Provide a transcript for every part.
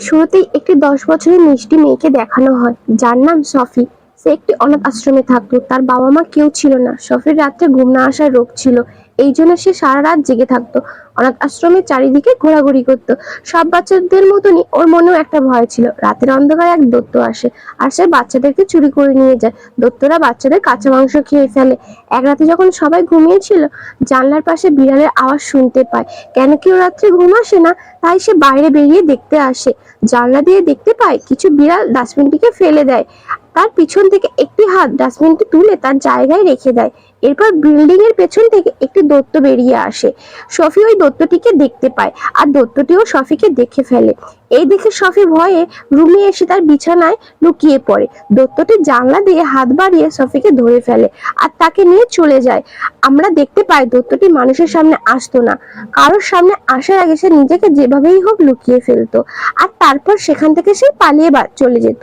শুরুতেই একটি দশ বছরের মিষ্টি মেয়েকে দেখানো হয়। যার নাম সফি। সে একটি অনাথ আশ্রমে থাকতো। তার বাবা মা কেউ ছিল না। সফির রাত্রে ঘুম না আসার রোগ ছিল। এই জন্য সে সারা রাত জেগে থাকতো। অনাথ আশ্রমের চারিদিকে ঘোরাঘুরি করতো। সব বাচ্চাদের মতনই ওর মনেও একটা ভয় ছিল। রাতের অন্ধকারে এক দত্ত আসে আর সে বাচ্চাদেরকে চুরি করে নিয়ে যায়। দত্তরা বাচ্চাদের কাঁচা মাংস খেয়ে ফেলে। এক রাতে যখন সবাই ঘুমিয়েছিল, জানলার পাশে বিড়ালের আওয়াজ শুনতে পায়। কেন কেউ রাত্রে ঘুম আসে না? তাই সে বাইরে বেরিয়ে দেখতে আসে। জানলা দিয়ে দেখতে পায় কিছু বিড়াল ডাস্টবিনটিকে ফেলে দেয়। তার পিছন থেকে একটি হাত ডাস্টবিনটি তুলে তার জায়গায় রেখে দেয়। এরপর বিল্ডিং এর পেছন থেকে একটি দত্ত বেরিয়ে আসে। সফি ওই দত্তটিকে দেখতে পায় আর দত্তটিও সফিকে দেখে ফেলে। এই দেখে শফি ভয়ে রুমে এসে তার বিছানায় লুকিয়ে পড়ে। দত্তটি জানলা দিয়ে হাত বাড়িয়ে সফিকে ধরে ফেলে আর তাকে নিয়ে চলে যায়। আমরা দেখতে পাই দত্তটি মানুষের সামনে আসতো না। কারোর সামনে আসার আগে সে নিজেকে যেভাবেই হোক লুকিয়ে ফেলতো আর তারপর সেখান থেকে সে পালিয়ে চলে যেত।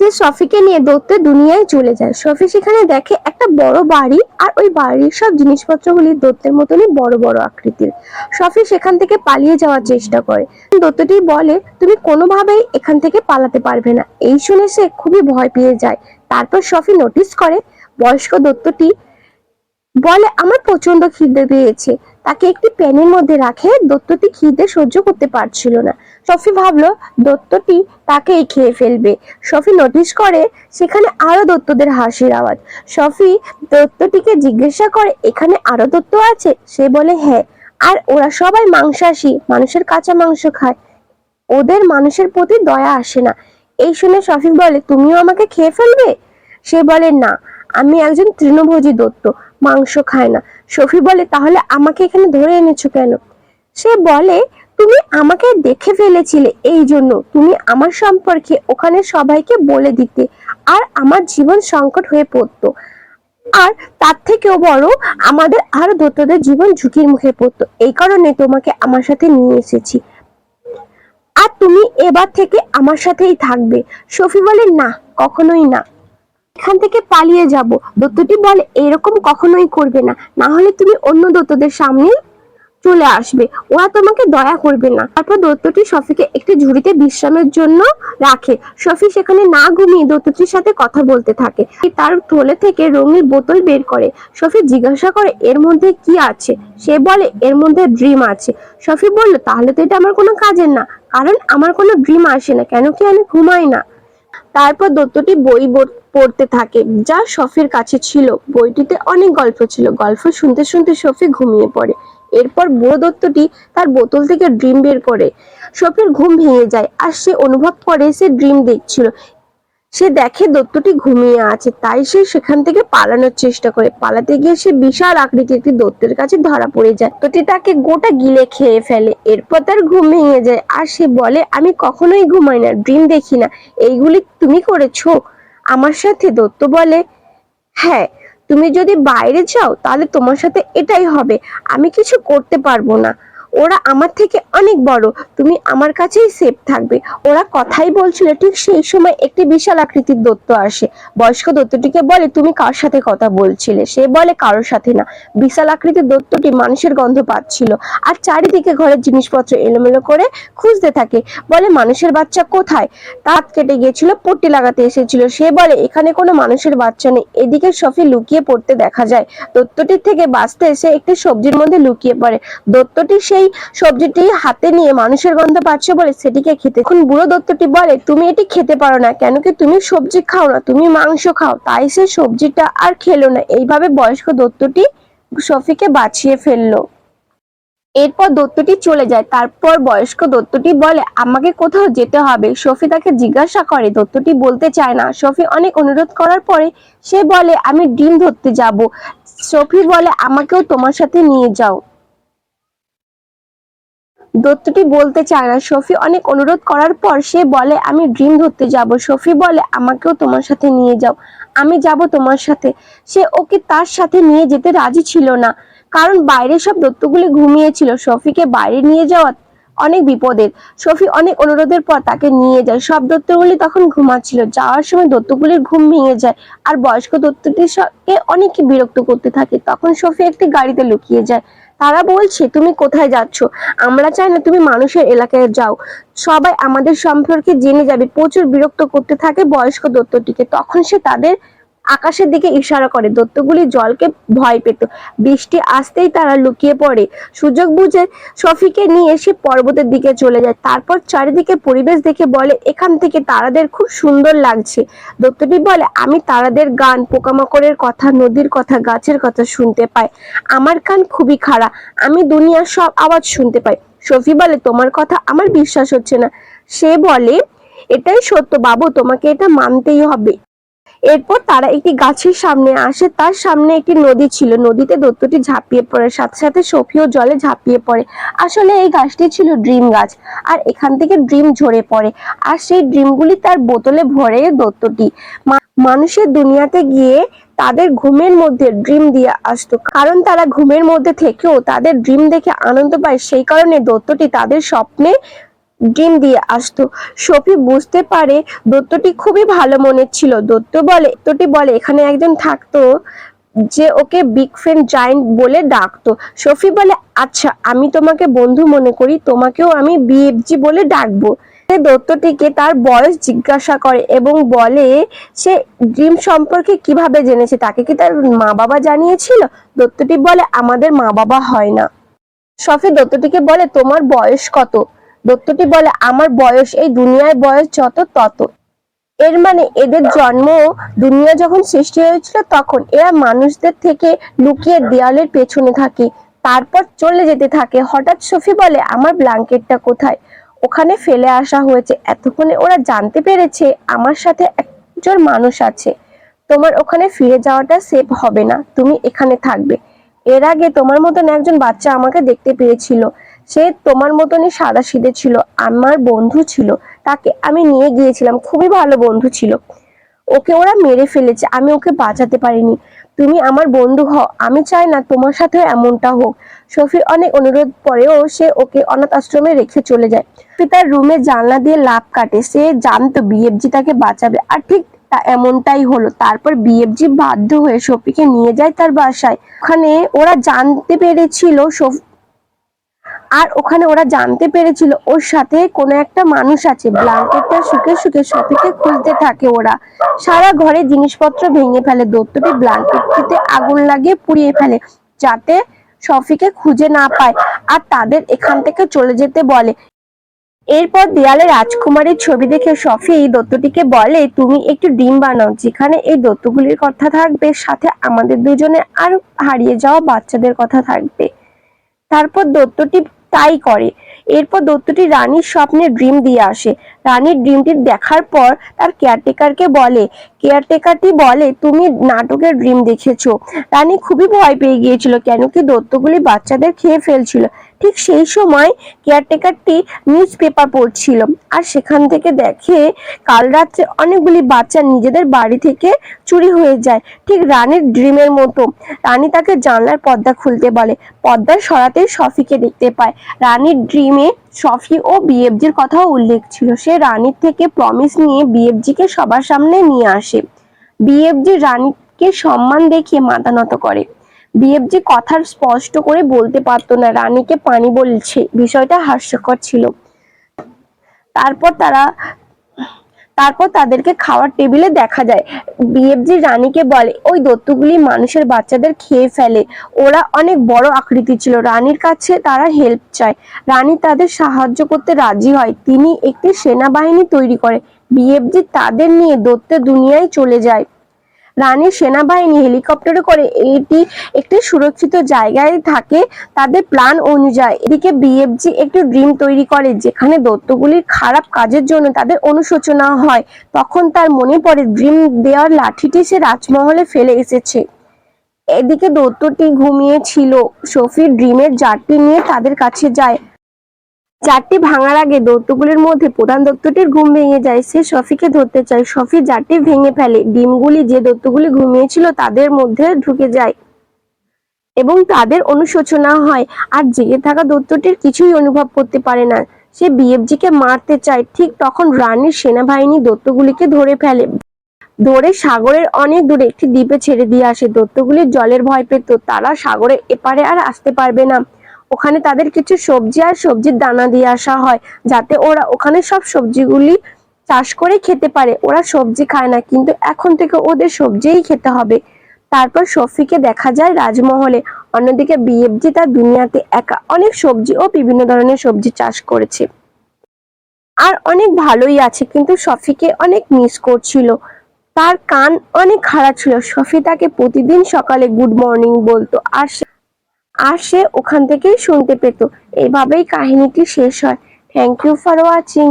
সে শফিকে নিয়ে দৌড়তে দুনিয়ায় চলে যায়। শফি সেখানে দেখে একটা বড় বাড়ি আর ওই বাড়ির সব জিনিসপত্রগুলি দত্তের মতনই বড় বড় আকৃতির। শফি সেখান থেকে পালিয়ে যাওয়ার চেষ্টা করে। দত্তটি বলে, তুমি কোনোভাবেই এখান থেকে পালাতে পারবে না। এই শুনে সে খুবই ভয় পেয়ে যায়। তারপর শফি নোটিস করে, বয়স্ক দত্তটি বলে, আমার প্রচণ্ড খিদে পেয়েছে। তাকে একটি প্যানের মধ্যে রাখে, দত্তটি খিদে সহ্য করতে পারছিল না। সফি ভাবলো, দত্তটি তাকেই খেয়ে ফেলবে। সফি নোটিশ করে, সেখানে আরও দত্তদের হাসির আওয়াজ। সফি দত্তটিকে জিজ্ঞাসা করে, এখানে আরও দত্ত আছে? সে বলে হ্যাঁ। আর ওরা সবাই মাংসাশী, মানুষের কাঁচা মাংস খায়। ওদের মানুষের প্রতি দয়া আসে না। এই শুনে শফি বলে, তুমিও আমাকে খেয়ে ফেলবে? সে বলে, না, আমি একজন তৃণভোজী দত্ত, মাংস খায় না। শফি বলে, তাহলে আমাকে এখানে ধরে এনেছো কেন? সে বলে, তুমি আমাকে দেখে ফেলেছিলে এই জন্য। তুমি আমার সম্পর্কে ওখানে সবাইকে বলে দিতে আর আমার জীবন সংকট হয়ে পড়তো। আর তার থেকেও বড়, আমাদের আরও দত্তদের জীবন ঝুঁকির মুখে পড়তো। এই কারণে তোমাকে আমার সাথে নিয়ে এসেছি। আর তুমি এবার থেকে আমার সাথেই থাকবে। সফি বলে, না, কখনোই না। এখান থেকে পালিয়ে যাব। দত্তটি বলে, এরকম কখনোই করবে না। না হলে তুমি অন্য দত্তদের সামনে চলে আসবে। ওরা তোমাকে দয়া করবে না। তারপর দত্তটি শফিকে একটি ঝুড়িতে বিশ্রামের জন্য রাখে। শফি সেখানে না ঘুমিয়ে দত্তটির সাথে কথা বলতে থাকে। তার থলে থেকে রঙিন বোতল বের করে। শফি জিজ্ঞাসা করে, এর মধ্যে কি আছে? সে বলে, এর মধ্যে ড্রিম আছে। শফি বলল, তাহলে তো এটা আমার কোনো কাজের না। কারণ আমার কোনো ড্রিম আসে না। কেন কি আমি ঘুমাই না? তারপর দত্তটি বই পড়তে থাকে। যা শফির কাছে ছিল। বইটিতে অনেক গল্প ছিল। গল্প শুনতে শুনতে শফি ঘুমিয়ে পড়ে। এরপর বুড়ো দত্তটি তার বোতল থেকে ড্রিম বের করে। শফির ঘুম ভেঙে যায় আর সে অনুভব করে সে ড্রিম দেখছিল। সে দেখে দত্তটি ঘুমিয়ে আছে। তাই সে সেখান থেকে পালানোর চেষ্টা করে। পালাতে গিয়ে সে বিশাল আকৃতির একটি দত্তের কাছে ধরা পড়ে যায়। দত্তটি তাকে গোটা গিলে খেয়ে ফেলে। এরপর তার ঘুম ভেঙে যায়। আর সে বলে, আমি কখনোই ঘুমাই না, ড্রিম দেখি না। এইগুলি তুমি করেছ? আমার সাথে দত্ত বলে হ্যাঁ তুমি যদি বাইরে যাও তাহলে তোমার সাথে এটাই হবে। আমি কিছু করতে পারব না। ওরা আমার থেকে অনেক বড়। তুমি আমার কাছেই সেফ থাকবে। ওরা কথাই বলছিল, ঠিক সেই সময় একটি বিশাল আকৃতির দত্ত আসে। বয়স্ক দত্তটিকে বলে, তুমি কার সাথে কথা বলছিলে? সে বলে, কারোর সাথে না। বিশাল আকৃতির দত্তটি মানুষের গন্ধ পাচ্ছিল আর চারিদিকে ঘরের জিনিসপত্র এলোমেলো করে খুঁজতে থাকে। বলে, মানুষের বাচ্চা কোথায়? দাঁত কেটে গিয়েছিল, পট্টি লাগাতে এসেছিল। সে বলে, এখানে কোনো মানুষের বাচ্চা নেই। এদিকে শফি লুকিয়ে পড়তে দেখা যায়। দত্তটির থেকে বাঁচতে এসে একটি সবজির মধ্যে লুকিয়ে পড়ে। দত্তটি সেই সবজিটি হাতে নিয়ে মানুষের গন্ধ পাচ্ছে বলে সেটিকে খেতে। এখন বুড়ো দত্তটি বলে, তুমি এটি খেতে পারো না, কেন কি তুমি সবজি খাও না? তুমি মাংস খাও। তাই সে সবজিটা আর খেলো না। এইভাবে বয়স্ক দত্তটি শফিকে বাঁচিয়ে ফেলল। এরপর দত্তটি চলে যায়। তারপর বয়স্ক দত্তটি বলে, আমাকে কোথাও যেতে হবে? সফি তাকে জিজ্ঞাসা করে। দত্তটি বলতে চায় না। শফি অনেক অনুরোধ করার পরে সে বলে, আমি ডিম ধরতে যাব। শফি বলে, আমাকেও তোমার সাথে নিয়ে যাও। দত্তটি বলতে চায় না। শফি অনেক অনুরোধ করার পর সে বলে, আমি ড্রিম ধরতে যাব। শফি বলে, আমাকেও তোমার সাথে নিয়ে যাও। আমি যাব তোমার সাথে। সে ওকে তার সাথে নিয়ে যেতে রাজি ছিল না, কারণ বাইরে সব দত্তগুলি ঘুমিয়েছিল। শফিকে বাইরে নিয়ে যাওয়া অনেক বিপদের। শফি অনেক অনুরোধের পর তাকে নিয়ে যায়। সব দত্তগুলি তখন ঘুমাচ্ছিল। যাওয়ার সময় দত্তগুলির ঘুম ভেঙে যায় আর বয়স্ক দত্তটির সঙ্গে অনেক বিরক্ত করতে থাকে। তখন শফি একটি গাড়িতে লুকিয়ে যায়। তারা বলছে, তুমি কোথায় যাচ্ছ? আমরা চাই না তুমি মানুষের এলাকায় যাও। সবাই আমাদের সম্পর্কে জেনে যাবে। প্রচুর বিরক্ত করতে থাকে বয়স্ক দত্তটিকে। তখন সে তাদের আকাশের দিকে ইশারা করে। দত্তগুলি জলকে ভয় পেত। বৃষ্টি আসতেই তারা লুকিয়ে পড়ে। সুযোগ বুঝে শফিকে নিয়ে সে পর্বতের দিকে চলে যায়। তারপর চারিদিকে পরিবেশ দেখে বলে, এখান থেকে তারাদের খুব সুন্দর লাগছে। দত্তটি বলে, আমি তারাদের গান, পোকামাকড়ের কথা, নদীর কথা, গাছের কথা শুনতে পাই। আমার কান খুবই খারাপ। আমি দুনিয়ার সব আওয়াজ শুনতে পাই। শফি বলে, তোমার কথা আমার বিশ্বাস হচ্ছে না। সে বলে, এটাই সত্য বাবু, তোমাকে এটা মানতেই হবে। এরপর তারা একটি গাছের সামনে আসে। তার সামনে একটি নদী ছিল। নদীতে দত্তটি ঝাঁপিয়ে পড়ে, সাথে সাথে সফিও জলে ঝাঁপিয়ে পড়ে। আসলে এই গাছটি ছিল ড্রিম গাছ, আর এখান থেকে ড্রিম ঝরে পড়ে। আর সেই ড্রিমগুলি তার বোতলে ভরে দত্তটি। মানুষের দুনিয়াতে গিয়ে তাদের ঘুমের মধ্যে ড্রিম দিয়ে আসতো। কারণ তারা ঘুমের মধ্যে থেকেও তাদের ড্রিম দেখে আনন্দ পায়। সেই কারণে দত্তটি তাদের স্বপ্নে ড্রিম দিয়ে। আসতো সফি বুঝতে পারে দত্তটি খুবই ভালো মনের ছিল। দত্ত বলে, দত্তটি বলে, এখানে একজন থাকতো যে ওকে বিগ ফ্রেন্ড জায়েন্ট বলে ডাকতো। সফি বলে আচ্ছা আমি তোমাকে বন্ধু মনে করি, তোমাকেও আমি বিএফজি বলে ডাকবো। দত্তটিকে তার বয়স জিজ্ঞাসা করে এবং বলে, সে ড্রিম সম্পর্কে কীভাবে জেনেছে? তাকে কি তার মা বাবা জানিয়েছিল? দত্তটি বলে, আমাদের মা বাবা হয় না। সফি দত্তটিকে বলে, তোমার বয়স কত? দত্তটি বলে, আমার বয়স, এই দুনিয়ায় বয়স যত তত। এর মানে এদের জন্ম দুনিয়া যখন সৃষ্টি হয়েছিল তখন এরা মানুষদের থেকে লুকিয়ে দেয়ালের পেছনে থাকে, তারপর চলে যেতে থাকে। হঠাৎ সফি বলে, আমার ব্ল্যাঙ্কেটটা কোথায়? ওখানে ফেলে আসা হয়েছে। এতক্ষণে ওরা জানতে পেরেছে আমার সাথে একজন মানুষ আছে। তোমার ওখানে ফিরে যাওয়াটা সেফ হবে না। তুমি এখানে থাকবে। এর আগে তোমার মতন একজন বাচ্চা আমাকে দেখতে পেয়েছিল। সে তোমার মতনই সাদা সিধে ছিল, আমার বন্ধু ছিল, তাকে আমি নিয়ে গিয়েছিলাম, খুবই ভালো বন্ধু ছিল। ওকে ওরা মেরে ফেলেছে, আমি ওকে বাঁচাতে পারিনি। তুমি আমার বন্ধু হও, আমি চাই না তোমার সাথেও এমনটা হোক। শফির অনেক অনুরোধ পরেও সে ওকে অনাথ আশ্রমে রেখে চলে যায়। সে তার রুমে জানলা দিয়ে লাভ কাটে, সে জানতো বিএফজি তাকে বাঁচাবে, আর ঠিক তা এমনটাই হলো। তারপর বিএফজি বাধ্য হয়ে শফিকে নিয়ে যায় তার বাসায়। ওখানে ওরা জানতে পেরেছিল আর ওখানে ওরা জানতে পেরেছিল ওর সাথে কোনো একটা মানুষ আছে ব্ল্যাঙ্কেটটা শুকে শুকে শফিকে খুঁজতে থাকে ওরা। সারা ঘরে জিনিসপত্র ভেঙে ফেলে দত্তটি ব্ল্যাঙ্কেটটিতে আগুন লাগিয়ে পুড়িয়ে ফেলে, যাতে সফিকে খুঁজে না পায় আর তাদের এখান থেকে চলে যেতে বলে। এরপর দেয়ালে রাজকুমারীর ছবি দেখে সফি এই দত্তটিকে বলে, তুমি একটু ডিম বানাও, যেখানে এই দত্তগুলির কথা থাকবে, সাথে আমাদের দুজনে আর হারিয়ে যাওয়া বাচ্চাদের কথা থাকবে। তারপর দত্তটি তাই করে। এরপর দত্তটি রানীর স্বপ্নে ড্রিম দিয়ে আসে। রানীর ড্রিমটি দেখার পর তার কেয়ারটেকারকে বলে কেয়ারটেকারটি বলে, তুমি নাটকের ড্রিম দেখেছ। রানী খুবই ভয় পেয়ে গিয়েছিল, কেন কি দত্তগুলি বাচ্চাদের খেয়ে ফেলছিল। ঠিক সেই সময় কেয়ারটেকারটি নিউজ পেপার পড়ছিল আর সেখান থেকে দেখে কাল রাত্রে অনেকগুলি বাচ্চা নিজেদের বাড়ি থেকে চুরি হয়ে যায়। ঠিক রানীর ড্রিমের মতো। রানী তাকে জানলার পর্দা খুলতে বলে। পর্দা সরাতেই সফিকে দেখতে পায়। রানীর ড্রিমে সফি ও বিএফজির কথাও উল্লেখ ছিল। সে রানীর থেকে প্রমিস নিয়ে বিএফজিকে সবার সামনে নিয়ে আসে। বিএফজি রানীকে সম্মান দেখিয়ে মাথা নত করে। বিএফজি কথা স্পষ্ট করে বলতে পারতো না। রানীকে পানি বলছে। বিষয়টা হাস্যকর ছিল। তারপর তারা, তারপর তাদেরকে খাওয়ার টেবিলে দেখা যায়। বিএফজি রানীকে বলে, ওই দত্তগুলি মানুষের বাচ্চাদের খেয়ে ফেলে। ওরা অনেক বড় আকৃতি ছিল। রানীর কাছে তারা হেল্প চায়। রানী তাদের সাহায্য করতে রাজি হয়। তিনি একটি সেনাবাহিনী তৈরি করে। বিএফজি তাদের নিয়ে দত্তের দুনিয়ায় চলে যায়। রানীর সেনাবাহিনী হেলিকপ্টারে করে এটি একটি সুরক্ষিত জায়গায় থাকে, তাদের প্ল্যান অনুযায়ী। এদিকে বিএফজি একটি ড্রিম তৈরি করে, যেখানে দত্তগুলির খারাপ কাজের জন্য তাদের অনুশোচনা হয়। তখন তার মনে পড়ে, ড্রিম দেওয়ার লাঠিটি সে রাজমহলে ফেলে এসেছে। এদিকে দত্তটি ঘুমিয়েছিল সফি ড্রিমের জারটি নিয়ে তাদের কাছে যায়। জারটি ভাঙার আগে দত্তগুলির মধ্যে প্রধান দত্তটির ঘুম ভেঙে যায়। সে শফিকে ধরতে চায়। শফি জারটি ভেঙে ফেলে। ডিমগুলি যে দত্তগুলি ঘুমিয়েছিল তাদের মধ্যে ঢুকে যায় এবং তাদের অনুশোচনা হয়। আর জেগে থাকা দত্তটির কিছুই অনুভব করতে পারে না। সে বিএফজি কে মারতে চায়। ঠিক তখন রানীর সেনাবাহিনী দত্তগুলিকে ধরে ফেলে। ধরে সাগরের অনেক দূরে একটি দ্বীপে ছেড়ে দিয়ে আসে। দত্তগুলি জলের ভয় পেত। তারা সাগরের এপারে আর আসতে পারবে না। ওখানে তাদের কিছু সবজি আর সবজির দানা দিয়ে আসা হয়, যাতে ওরা ওখানে সব সবজিগুলি চাষ করে খেতে পারে। ওরা সবজি খায় না, কিন্তু এখন থেকে ওদের সবজিই খেতে হবে। তারপর শফিকে দেখা যায় রাজমহলে। অন্যদিকে বিএফজি তার দুনিয়াতে একা অনেক সবজি ও বিভিন্ন ধরনের সবজি চাষ করেছে। আর অনেক ভালোই আছে, কিন্তু শফিকে অনেক মিস করছিল। তার কান অনেক খারাপ ছিল। শফি তাকে প্রতিদিন সকালে গুড মর্নিং বলতো, আর আর সে ওখান থেকেই শুনতে পেত। এভাবেই কাহিনীটি শেষ হয়। Thank you for watching